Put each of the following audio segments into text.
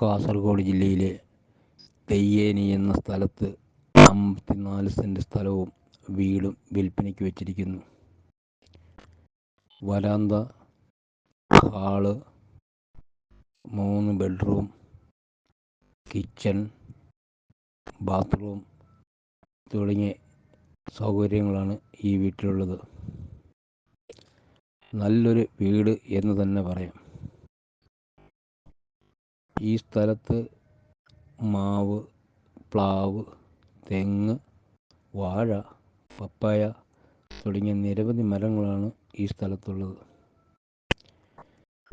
കാസർഗോഡ് ജില്ലയിലെ തെയ്യേനി എന്ന സ്ഥലത്ത് അമ്പത്തിനാല് സെന്റ് സ്ഥലവും വീടും വിൽപ്പനയ്ക്ക് വെച്ചിരിക്കുന്നു. വരാന്ത ഹാൾ മൂന്ന് ബെഡ്റൂം കിച്ചൺ ബാത്റൂം തുടങ്ങിയ സൗകര്യങ്ങളാണ് ഈ വീട്ടിലുള്ളത്. നല്ലൊരു വീട് എന്ന് തന്നെ പറയാം. ഈ സ്ഥലത്ത് മാവ് പ്ലാവ് തെങ്ങ് വാഴ പപ്പായ തുടങ്ങിയ നിരവധി മരങ്ങളാണ് ഈ സ്ഥലത്തുള്ളത്.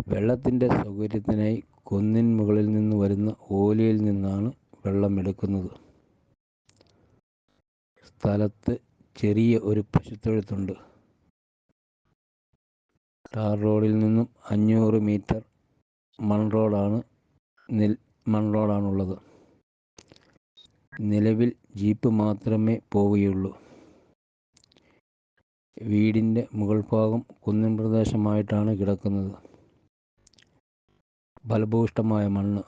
വെള്ളത്തിന്റെ സൗകര്യത്തിനായി കുന്നിൻ മുകളിൽ നിന്ന് വരുന്ന ഓലയിൽ നിന്നാണ് വെള്ളം എടുക്കുന്നത് സ്ഥലത്ത് ചെറിയ ഒരു പശുത്തൊഴുത്തുണ്ട്. ടാർ റോഡിൽ നിന്നും അഞ്ഞൂറ് മീറ്റർ മൺ റോഡാണ് നിൽ മൺറോഡാണുള്ളത് നിലവിൽ ജീപ്പ് മാത്രമേ പോവുകയുള്ളൂ. വീടിന്റെ മുകൾ ഭാഗം കുന്നിൻ പ്രദേശമായിട്ടാണ് കിടക്കുന്നത്. ഫലഭൂഷ്ടമായ മണ്ണ്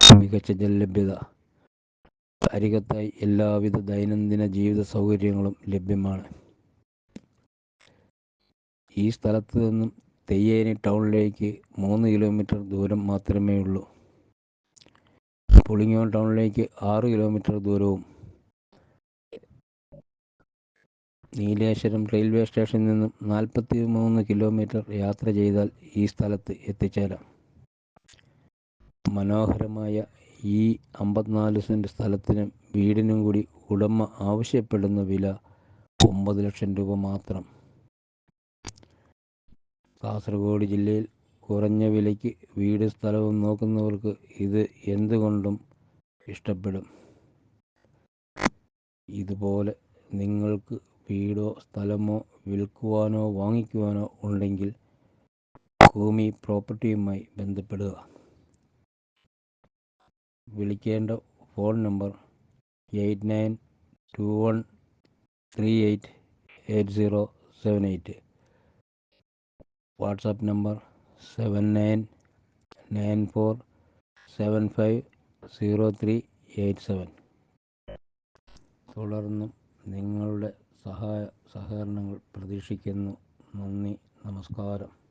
മികച്ച ജലലഭ്യത അരികത്തായി എല്ലാവിധ ദൈനംദിന ജീവിത സൗകര്യങ്ങളും ലഭ്യമാണ്. ഈ സ്ഥലത്ത് നിന്നും തെയ്യേനി ടൗണിലേക്ക് മൂന്ന് കിലോമീറ്റർ ദൂരം മാത്രമേ ഉള്ളൂ പുളിങ്ങോം ടൗണിലേക്ക് ആറ് കിലോമീറ്റർ ദൂരവും. നീലേശ്വരം റെയിൽവേ സ്റ്റേഷനിൽ നിന്നും നാൽപ്പത്തി മൂന്ന് കിലോമീറ്റർ യാത്ര ചെയ്താൽ ഈ സ്ഥലത്ത് എത്തിച്ചേരാം. മനോഹരമായ ഈ അമ്പത്തിനാല് സെന്റ് സ്ഥലത്തിനും വീടിനും കൂടി ഉടമ ആവശ്യപ്പെടുന്ന വില ഒമ്പത് ലക്ഷം രൂപ മാത്രം. കാസർഗോഡ് ജില്ലയിൽ കുറഞ്ഞ വിലയ്ക്ക് വീട് സ്ഥലവും നോക്കുന്നവർക്ക് ഇത് എന്തുകൊണ്ടും ഇഷ്ടപ്പെടും. ഇതുപോലെ നിങ്ങൾക്ക് വീടോ സ്ഥലമോ വിൽക്കുവാനോ വാങ്ങിക്കുവാനോ ഉണ്ടെങ്കിൽ ഭൂമി പ്രോപ്പർട്ടിയുമായി ബന്ധപ്പെടുക. വിളിക്കേണ്ട phone number eight nine two one three eight eight zero seven eight. WhatsApp number seven nine nine four seven five zero three eight seven തുടർന്നും നിങ്ങളുടെ സഹായ സഹകരണങ്ങൾ പ്രതീക്ഷിക്കുന്നു. നന്ദി നമസ്കാരം.